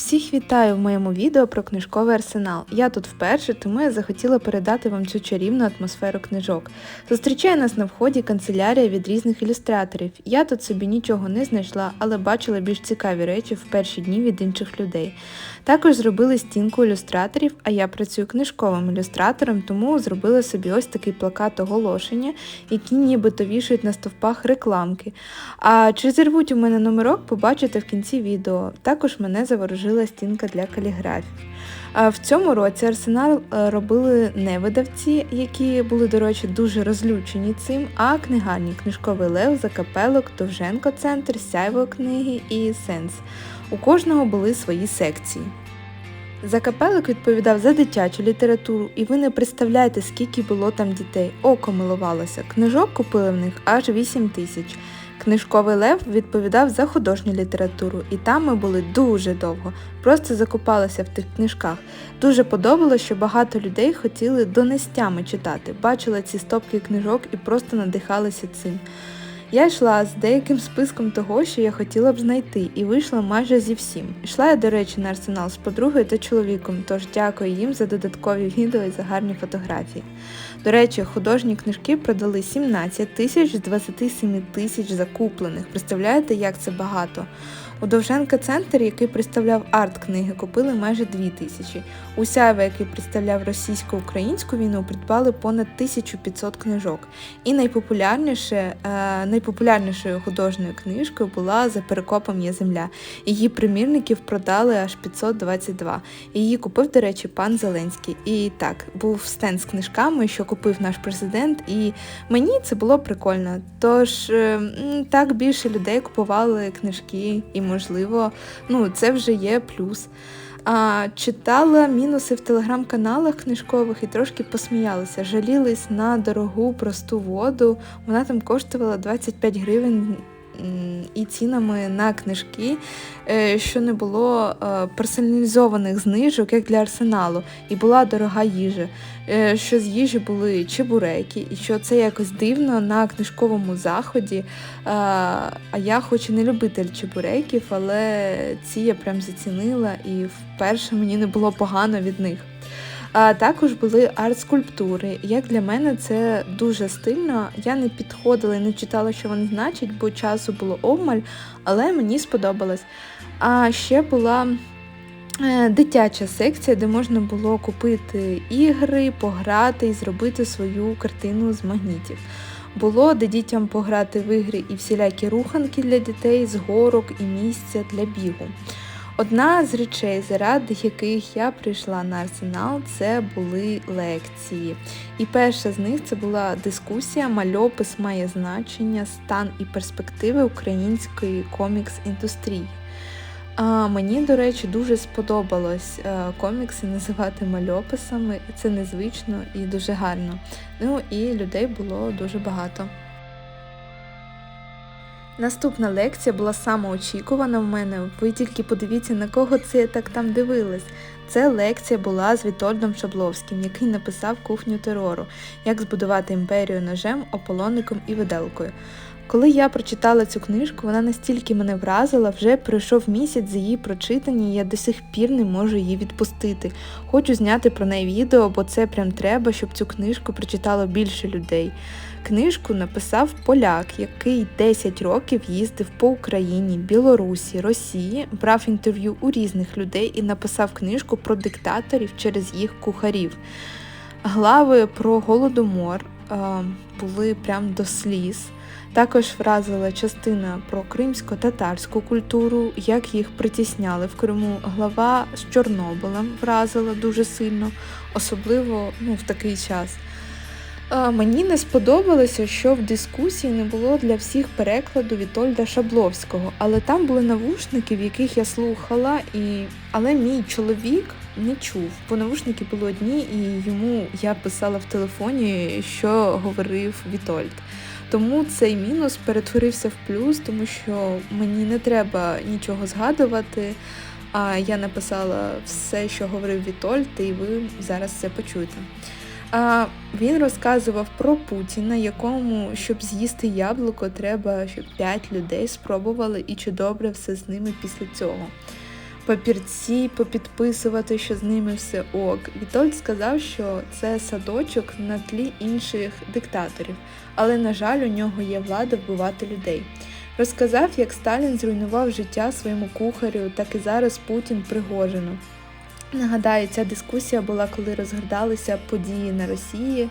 Всіх вітаю в моєму відео про книжковий арсенал. Я тут вперше, тому я захотіла передати вам цю чарівну атмосферу книжок. Зустрічає нас на вході канцелярія від різних ілюстраторів. Я тут собі нічого не знайшла, але бачила більш цікаві речі в перші дні від інших людей. Також зробили стінку ілюстраторів, а я працюю книжковим ілюстратором, тому зробила собі ось такий плакат оголошення, які нібито вішають на стовпах рекламки. А чи зірвуть у мене номерок, побачите в кінці відео. Також мене заворожила стінка для каліграфів. В цьому році арсенал е, робили не видавці, які були, до речі, дуже розлючені цим, а книгарні книжковий лев, закапелок, Довженко Центр, Сяйво книги і Сенс. У кожного були свої секції. Закапелок відповідав за дитячу літературу, і ви не представляєте, скільки було там дітей. Око милувалося. Книжок купили в них аж 8 тисяч. Книжковий лев відповідав за художню літературу, і там ми були дуже довго, просто закопалися в тих книжках. Дуже подобалося, що багато людей хотіли донестями читати, бачили ці стопки книжок і просто надихалися цим. Я йшла з деяким списком того, що я хотіла б знайти, і вийшла майже зі всім. Йшла я, до речі, на арсенал з подругою та чоловіком, тож дякую їм за додаткові відео і за гарні фотографії. До речі, художні книжки продали 17 тисяч з 27 тисяч закуплених. Представляєте, як це багато? У Довженка Центр, який представляв арт-книги, купили майже 2 тисячі. У Сяйва, який представляв російсько-українську війну, придбали понад 1500 книжок. І найпопулярніше, е, найпопулярнішою художньою книжкою була За перекопом є земля. Її примірників продали аж 522. Її купив, до речі, пан Зеленський. І так, був стенд з книжками, що купив наш президент, і мені це було прикольно. Тож е, так більше людей купували книжки і можливо, ну це вже є плюс. А, Читала мінуси в телеграм-каналах книжкових і трошки посміялася. Жалілись на дорогу просту воду. Вона там коштувала 25 гривень і цінами на книжки, е, що не було е, персоналізованих знижок, як для арсеналу, і була дорога їжа. Е, що з їжі були чебуреки, і що це якось дивно на книжковому заході. А я хоч і не любитель чебуреків, але ці я прям зацінила, і вперше мені не було погано від них. А також були арт-скульптури. Як для мене це дуже стильно. Я не підходила і не читала, що вони значать, бо часу було обмаль, але мені сподобалось. А ще була. Е, дитяча секція, де можна було купити ігри, пограти і зробити свою картину з магнітів. Було де дітям пограти в ігри і всілякі руханки для дітей з горок і місця для бігу. Одна з речей, заради яких я прийшла на арсенал, це були лекції. І перша з них це була дискусія Мальопис має значення, стан і перспективи української комікс-індустрії. А Мені, до речі, дуже сподобалось е, комікси називати мальописами. Це незвично і дуже гарно. Ну і людей було дуже багато. Наступна лекція була самоочікувана в мене. Ви тільки подивіться, на кого це я так там дивилась. Це лекція була з Вітольдом Шабловським, який написав кухню терору, як збудувати імперію ножем, ополонником і виделкою. Коли я прочитала цю книжку, вона настільки мене вразила, вже пройшов місяць за її прочитання, і я до сих пір не можу її відпустити. Хочу зняти про неї відео, бо це прям треба, щоб цю книжку прочитало більше людей. Книжку написав поляк, який 10 років їздив по Україні, Білорусі, Росії, брав інтерв'ю у різних людей і написав книжку про диктаторів через їх кухарів. Глави про голодомор були прям до сліз. Також вразила частина про кримсько-татарську культуру, як їх притісняли в Криму. Глава з Чорнобилем вразила дуже сильно, особливо ну, в такий час. Мені не сподобалося, що в дискусії не було для всіх перекладу Вітольда Шабловського, але там були навушники, в яких я слухала, і... але мій чоловік не чув, бо навушники були одні, і йому я писала в телефоні, що говорив Вітольд. Тому цей мінус перетворився в плюс, тому що мені не треба нічого згадувати. А я написала все, що говорив Вітольд, і ви зараз це почуєте. А Він розказував про Путіна, якому, щоб з'їсти яблуко, треба, щоб п'ять людей спробували і чи добре все з ними після цього. Папірці попідписувати, що з ними все ок. Вітольд сказав, що це садочок на тлі інших диктаторів, але, на жаль, у нього є влада вбивати людей. Розказав, як Сталін зруйнував життя своєму кухарю, так і зараз Путін Пригожину. Нагадаю, ця дискусія була, коли розгорталися події на Росії.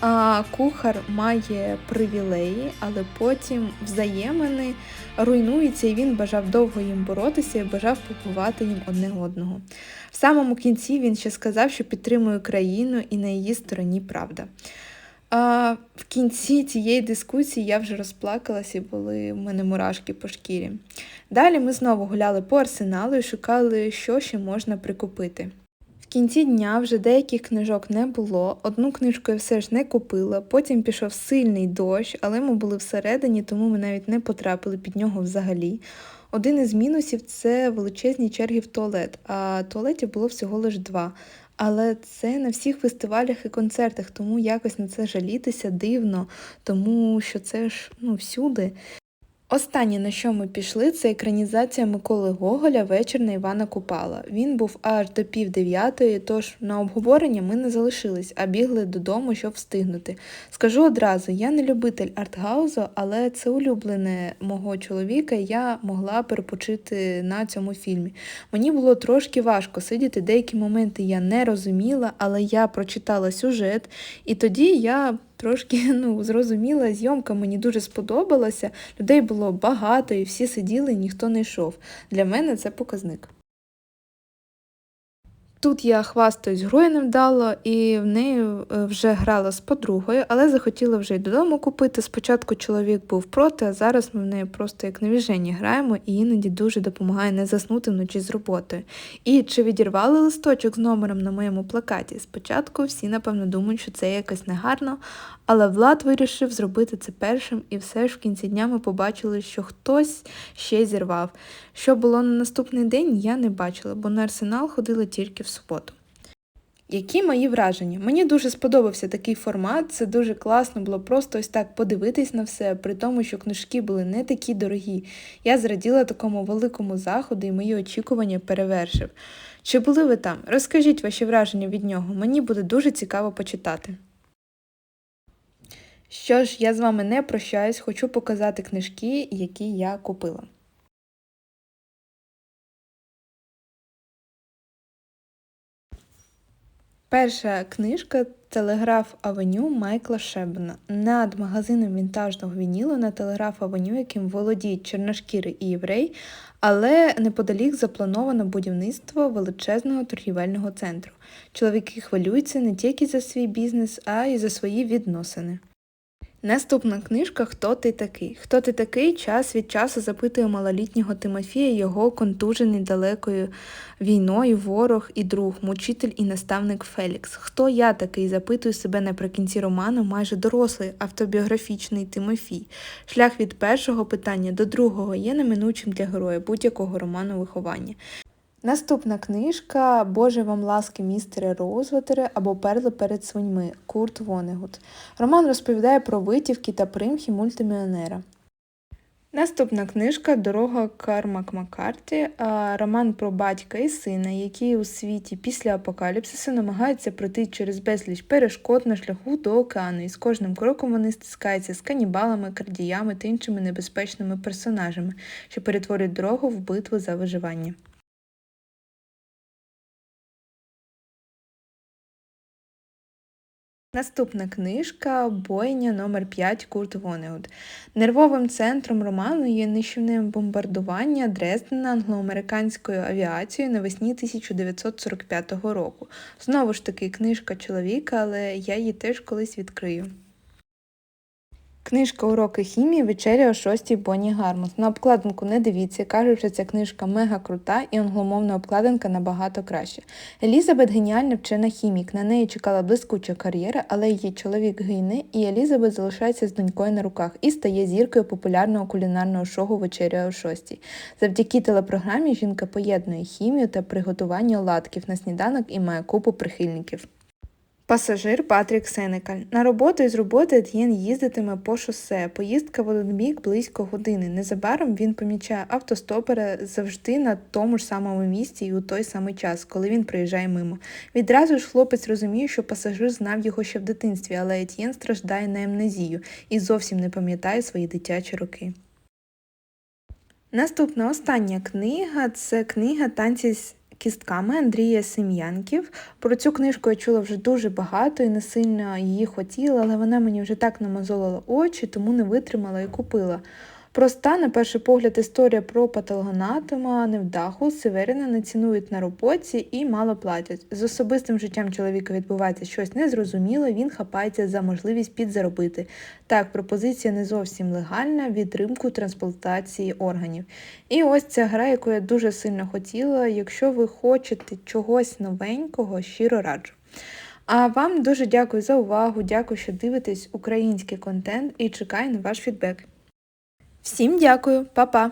А кухар має привілеї, але потім взаємини руйнуються, і він бажав довго їм боротися і бажав побувати їм одне одного. В самому кінці він ще сказав, що підтримує країну і на її стороні правда. А в кінці цієї дискусії я вже розплакалась і були в мене мурашки по шкірі. Далі ми знову гуляли по арсеналу і шукали, що ще можна прикупити. Кінці дня вже деяких книжок не було, одну книжку я все ж не купила, потім пішов сильний дощ, але ми були всередині, тому ми навіть не потрапили під нього взагалі. Один із мінусів це величезні черги в туалет, а туалетів було всього лише два. Але це на всіх фестивалях і концертах, тому якось на це жалітися дивно, тому що це ж ну, всюди. Останнє, на що ми пішли, це екранізація Миколи Гоголя Вечір на Івана Купала. Він був аж до пів дев'ятої, тож на обговорення ми не залишились, а бігли додому, щоб встигнути. Скажу одразу, я не любитель артгаузу, але це улюблене мого чоловіка, я могла перепочити на цьому фільмі. Мені було трошки важко сидіти, деякі моменти я не розуміла, але я прочитала сюжет, і тоді я трошки ну, зрозуміла, зйомка мені дуже сподобалася. Людей було багато, і всі сиділи, ніхто не йшов. Для мене це показник. Тут я хвастаюсь грою невдало і в неї е, вже грала з подругою, але захотіла вже й додому купити. Спочатку чоловік був проти, а зараз ми в неї просто як навіжені граємо і іноді дуже допомагає не заснути вночі з роботою. І чи відірвали листочок з номером на моєму плакаті? Спочатку всі, напевно, думають, що це якось негарно, але Влад вирішив зробити це першим, і все ж в кінці дня ми побачили, що хтось ще зірвав. Що було на наступний день, я не бачила, бо на арсенал ходила тільки в суботу. Які мої враження? Мені дуже сподобався такий формат, це дуже класно було просто ось так подивитись на все, при тому, що книжки були не такі дорогі. Я зраділа такому великому заходу і мої очікування перевершив. Чи були ви там? Розкажіть ваші враження від нього, мені буде дуже цікаво почитати. Що ж, я з вами не прощаюсь, хочу показати книжки, які я купила. Перша книжка Телеграф Авеню Майкла Шебена. Над магазином вінтажного вінілу на Телеграф Авеню, яким володіють чорношкіри і єврей, але неподалік заплановано будівництво величезного торгівельного центру. Чоловіки хвилюються не тільки за свій бізнес, а й за свої відносини. Наступна книжка Хто ти такий? Хто ти такий? Час від часу запитує малолітнього Тимофія його контужений далекою війною, ворог і друг, мучитель і наставник Фелікс. Хто я такий? запитую себе наприкінці роману майже дорослий автобіографічний Тимофій. Шлях від першого питання до другого є неминучим для героя будь-якого роману виховання. Наступна книжка Боже вам ласки, містере Роузвотере або Перли перед свиньми Курт Вонегут. Роман розповідає про витівки та примхи мультиміонера. Наступна книжка Дорога Кармак Маккарті, роман про батька і сина, які у світі після апокаліпсису намагаються пройти через безліч перешкод на шляху до океану, і з кожним кроком вони стискаються з канібалами, крадіями та іншими небезпечними персонажами, що перетворюють дорогу в битву за виживання. Наступна книжка Бойня номер 5 Курт Вонеуд. Нервовим центром роману є нищівне бомбардування Дрездена англоамериканською авіацією навесні 1945 року. Знову ж таки, книжка чоловіка, але я її теж колись відкрию. Книжка Уроки хімії вечеря о 6 Бонні Гармус. На обкладинку не дивіться, кажуть, що ця книжка мега крута і англомовна обкладинка набагато краще. Елізабет геніальна вчена хімік. На неї чекала блискуча кар'єра, але її чоловік гине, і Елізабет залишається з донькою на руках і стає зіркою популярного кулінарного шоу Вечеря о 6. Завдяки телепрограмі жінка поєднує хімію та приготування оладків на сніданок і має купу прихильників. Пасажир Патрік Сенекаль. На роботу і з роботи Етьєн їздитиме по шосе. Поїздка в один бік близько години. Незабаром він помічає автостопера завжди на тому ж самому місці і у той самий час, коли він проїжджає мимо. Відразу ж хлопець розуміє, що пасажир знав його ще в дитинстві, але Етьєн страждає на амнезію і зовсім не пам'ятає свої дитячі роки. Наступна остання книга це книга Танці з кістками Андрія Сем'янків. Про цю книжку я чула вже дуже багато і не сильно її хотіла, але вона мені вже так намазолила очі, тому не витримала і купила. Проста, на перший погляд, історія про патологоанатома, невдаху, Северина не цінують на роботі і мало платять. З особистим життям чоловіка відбувається щось незрозуміле, він хапається за можливість підзаробити. Так, пропозиція не зовсім легальна, відримку трансплантації органів. І ось ця гра, яку я дуже сильно хотіла. Якщо ви хочете чогось новенького, щиро раджу. А вам дуже дякую за увагу, дякую, що дивитесь український контент і чекаю на ваш фідбек. Всім дякую, па-па!